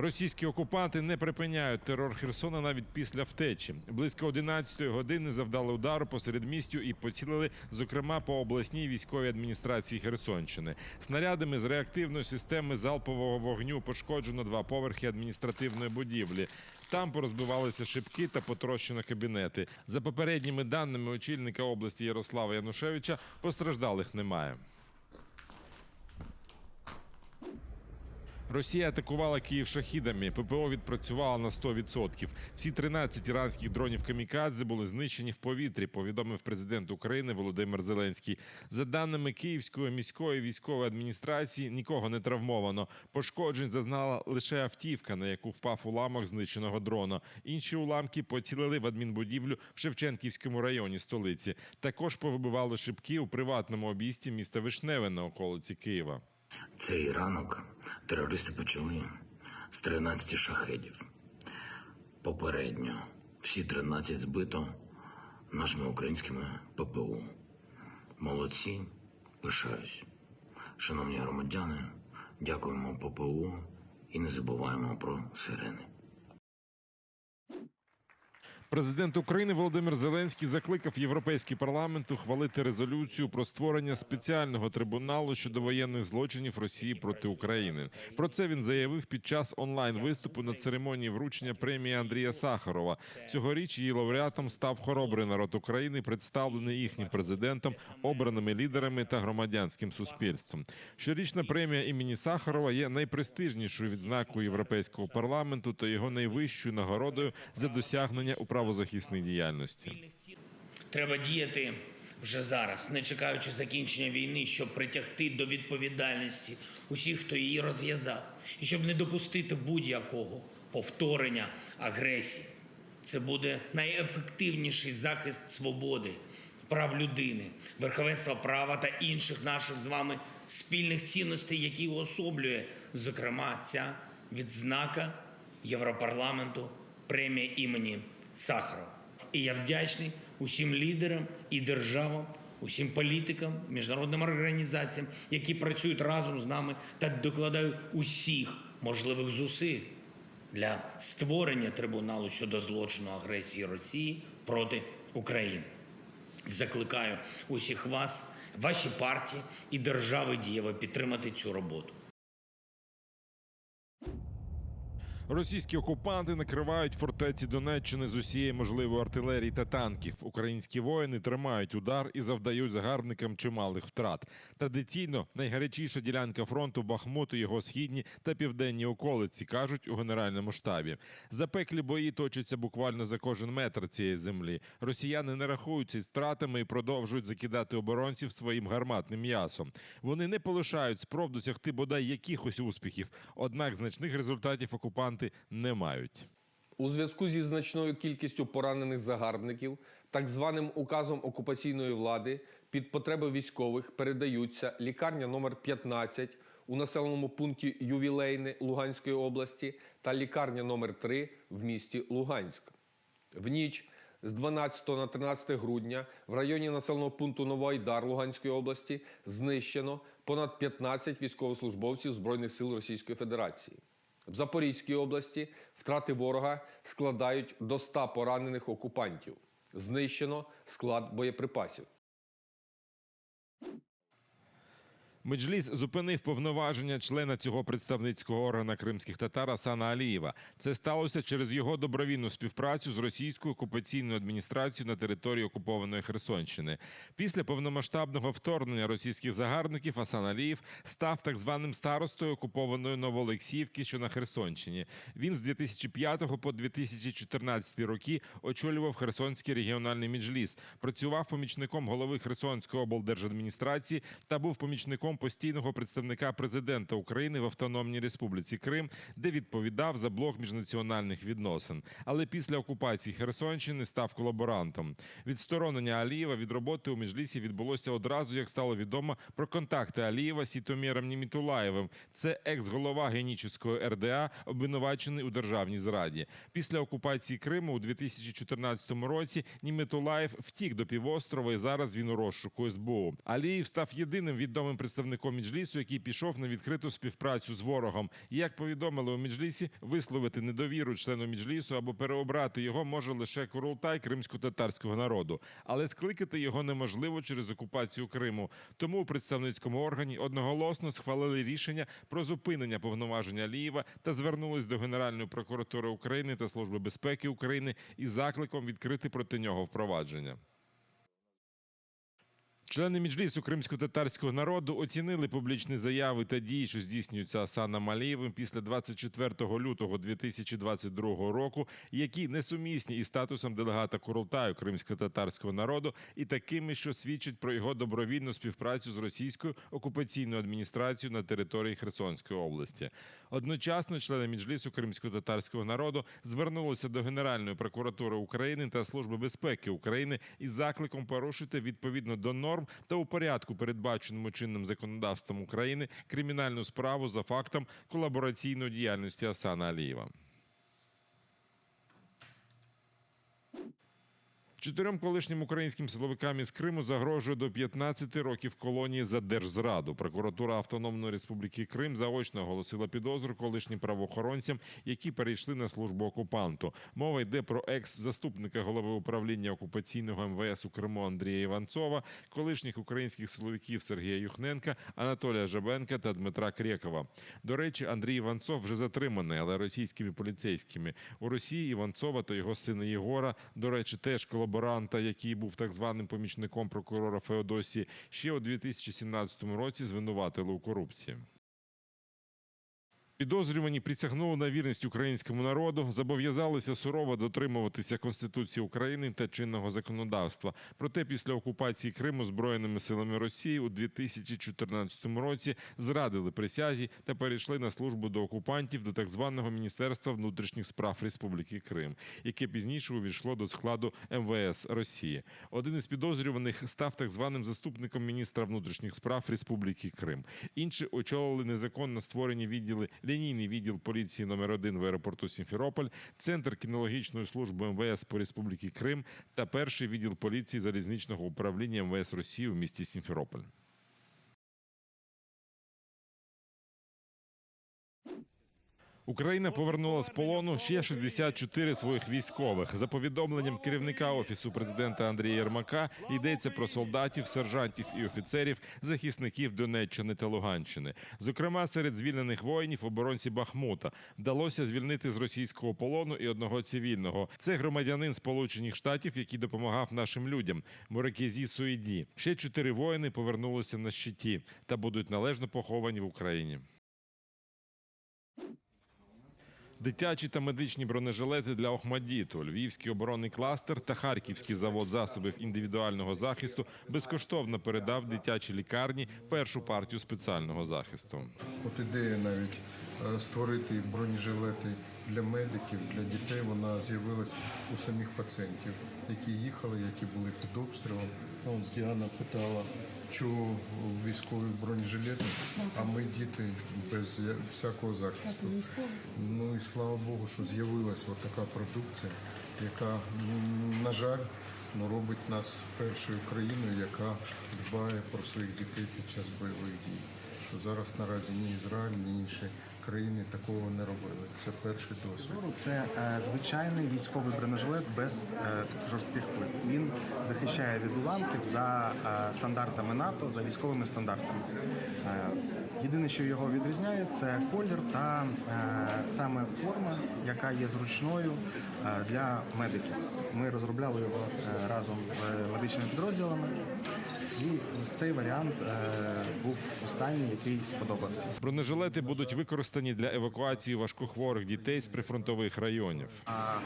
Російські окупанти не припиняють терор Херсона навіть після втечі. Близько 11-ї години завдали удару по середмістю і поцілили, зокрема, по обласній військовій адміністрації Херсонщини. Снарядами з реактивної системи залпового вогню пошкоджено два поверхи адміністративної будівлі. Там порозбивалися шибки та потрощено кабінети. За попередніми даними очільника області Ярослава Янушевича, постраждалих немає. Росія атакувала Київ шахідами. ППО відпрацювала на 100%. Всі 13 іранських дронів камікадзе були знищені в повітрі. Повідомив президент України Володимир Зеленський. За даними Київської міської військової адміністрації, нікого не травмовано. Пошкоджень зазнала лише автівка, на яку впав уламок знищеного дрона. Інші уламки поцілили в адмінбудівлю в Шевченківському районі столиці. Також повибивали шибки у приватному обійсті міста Вишневе на околиці Києва. Цей ранок терористи почали з 13 шахедів. Попередньо всі 13 збито нашими українськими ППУ. Молодці, пишаюсь. Шановні громадяни, дякуємо ППУ і не забуваємо про сирени. Президент України Володимир Зеленський закликав європейський парламент ухвалити резолюцію про створення спеціального трибуналу щодо воєнних злочинів Росії проти України. Про це він заявив під час онлайн виступу на церемонії вручення премії Андрія Сахарова. Цьогоріч її лауреатом став хоробрий народ України, представлений їхнім президентом, обраними лідерами та громадянським суспільством. Щорічна премія імені Сахарова є найпрестижнішою відзнакою європейського парламенту та його найвищою нагородою за досягнення у правозахисній діяльності. Треба діяти вже зараз, не чекаючи закінчення війни, щоб притягти до відповідальності усіх, хто її розв'язав, і щоб не допустити будь-якого повторення агресії. Це буде найефективніший захист свободи, прав людини, верховенства права та інших наших з вами спільних цінностей, які уособлює, зокрема, ця відзнака Європарламенту премія імені Сахарова. І я вдячний усім лідерам і державам, усім політикам, міжнародним організаціям, які працюють разом з нами та докладають усіх можливих зусиль для створення трибуналу щодо злочину агресії Росії проти України. Закликаю усіх вас, ваші партії і держави дієво підтримати цю роботу. Російські окупанти накривають фортеці Донеччини з усієї можливої артилерії та танків. Українські воїни тримають удар і завдають загарбникам чималих втрат. Традиційно найгарячіша ділянка фронту Бахмут його східні та південні околиці кажуть у генеральному штабі. Запеклі бої точаться буквально за кожен метр цієї землі. Росіяни не рахуються із втратами і продовжують закидати оборонців своїм гарматним м'ясом. Вони не полишають спроб досягти бодай якихось успіхів, однак значних результатів окупанти не мають. У зв'язку зі значною кількістю поранених загарбників, так званим указом окупаційної влади, під потреби військових передаються лікарня номер 15 у населеному пункті Ювілейне Луганської області та лікарня номер 3 в місті Луганськ. В ніч з 12 на 13 грудня в районі населеного пункту Новоайдар Луганської області знищено понад 15 військовослужбовців Збройних сил Російської Федерації. В Запорізькій області втрати ворога складають до 100 поранених окупантів. Знищено склад боєприпасів. Меджліс зупинив повноваження члена цього представницького органа кримських татар Асана Алієва. Це сталося через його добровільну співпрацю з російською окупаційною адміністрацією на території окупованої Херсонщини. Після повномасштабного вторгнення російських загарбників Асан Алієв став так званим старостою окупованої Новоолексіївки, що на Херсонщині. Він з 2005 по 2014 роки очолював Херсонський регіональний меджліс, працював помічником голови Херсонської облдержадміністрації та був помічником постійного представника президента України в Автономній Республіці Крим, де відповідав за блок міжнаціональних відносин. Але після окупації Херсонщини став колаборантом. Відсторонення Алієва від роботи у Меджлісі відбулося одразу, як стало відомо про контакти Алієва з Сітоміром Німітулаєвим. Це екс-голова генічеської РДА, обвинувачений у державній зраді. Після окупації Криму у 2014 році Німітулаєв втік до півострова і зараз він у розшуку СБУ. Алієв став єдиним відомим представником представником Меджлісу, який пішов на відкриту співпрацю з ворогом. Як повідомили у Меджлісі, висловити недовіру члену Меджлісу або переобрати його може лише Курултай кримсько-татарського народу, але скликати його неможливо через окупацію Криму. Тому у представницькому органі одноголосно схвалили рішення про зупинення повноважень Алієва та звернулись до Генеральної прокуратури України та Служби безпеки України із закликом відкрити проти нього впровадження. Члени Меджлісу кримсько-татарського народу оцінили публічні заяви та дії, що здійснюються Асаном Алієвим після 24 лютого 2022 року, які несумісні із статусом делегата Курултаю кримсько-татарського народу і такими, що свідчать про його добровільну співпрацю з російською окупаційною адміністрацією на території Херсонської області. Одночасно члени Меджлісу кримсько-татарського народу звернулися до Генеральної прокуратури України та Служби безпеки України із закликом порушити відповідно до норм та у порядку, передбаченому чинним законодавством України, кримінальну справу за фактом колабораційної діяльності Асана Алієва. Чотирьом колишнім українським силовикам із Криму загрожує до 15 років колонії за держзраду. Прокуратура Автономної Республіки Крим заочно оголосила підозру колишнім правоохоронцям, які перейшли на службу окупанту. Мова йде про екс-заступника голови управління окупаційного МВС у Криму Андрія Іванцова, колишніх українських силовиків Сергія Юхненка, Анатолія Жабенка та Дмитра Крєкова. До речі, Андрій Іванцов вже затриманий, але російськими поліцейськими. У Росії Іванцова та його сина Єгора, до речі, теж колаборанта, який був так званим помічником прокурора Феодосії, ще у 2017 році звинуватили у корупції. Підозрювані присягнули на вірність українському народу, зобов'язалися сурово дотримуватися Конституції України та чинного законодавства. Проте після окупації Криму збройними силами Росії у 2014 році зрадили присязі та перейшли на службу до окупантів до так званого Міністерства внутрішніх справ Республіки Крим, яке пізніше увійшло до складу МВС Росії. Один із підозрюваних став так званим заступником міністра внутрішніх справ Республіки Крим. Інші очолили незаконно створені відділи лінійний відділ поліції номер 1 в аеропорту Сімферополь, центр кінологічної служби МВС по Республіки Крим та перший відділ поліції залізничного управління МВС Росії в місті Сімферополь. Україна повернула з полону ще 64 своїх військових. За повідомленням керівника офісу президента Андрія Єрмака йдеться про солдатів, сержантів і офіцерів, захисників Донеччини та Луганщини. Зокрема, серед звільнених воїнів оборонці Бахмута вдалося звільнити з російського полону і одного цивільного. Це громадянин Сполучених Штатів, який допомагав нашим людям. Морекезі Суїді. Ще чотири воїни повернулися на щиті та будуть належно поховані в Україні. Дитячі та медичні бронежилети для Охмадіту, Львівський оборонний кластер та Харківський завод засобів індивідуального захисту безкоштовно передав дитячій лікарні першу партію спеціального захисту. От ідея навіть е, створити бронежилети для медиків, для дітей, вона з'явилась у самих пацієнтів, які їхали, які були під обстрілом. Ну, Діана питала, чого військові бронежилети, а ми діти без всякого захисту. Ну і слава Богу, що з'явилася така продукція, яка, на жаль, ну, робить нас першою країною, яка дбає про своїх дітей під час бойових дій. Що зараз наразі ні Ізраїль, ні інші країни такого не робили. Це перший досвід. Це е, звичайний військовий бронежилет без е, жорстких плит. Він захищає від уламків за е, стандартами НАТО, за військовими стандартами. Е, єдине, що його відрізняє, це колір та е, саме форма, яка є зручною е, для медиків. Ми розробляли його е, разом з медичними підрозділами, і ось цей варіант е, був останній, який сподобався. Бронежилети будуть використані для евакуації важкохворих дітей з прифронтових районів. А,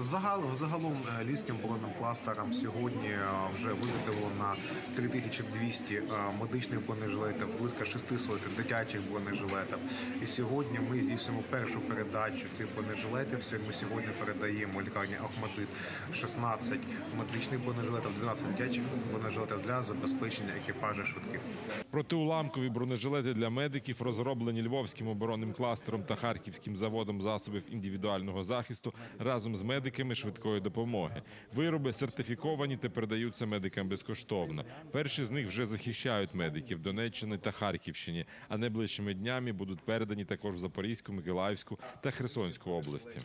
Загал, загалом е, львівським оборонним кластером сьогодні е, вже виготовлено на 3200 е, медичних бронежилетів, близько 6 сотень дитячих бронежилетів. І сьогодні ми здійснюємо першу передачу цих бронежилетів. Ми сьогодні передаємо лікарні Ахмадит 16 медичних бронежилетів, 12 дитячих бронежилетів для забезпечення екіпажів швидких. Протиуламкові бронежилети для медиків розроблені львовським оборонним кластером та Харківським заводом засобів індивідуального захисту разом з медиками швидкої допомоги. Вироби сертифіковані та передаються медикам безкоштовно. Перші з них вже захищають медиків Донеччини та Харківщині, а найближчими днями будуть передані також в Запорізьку, Миколаївську та Херсонську області.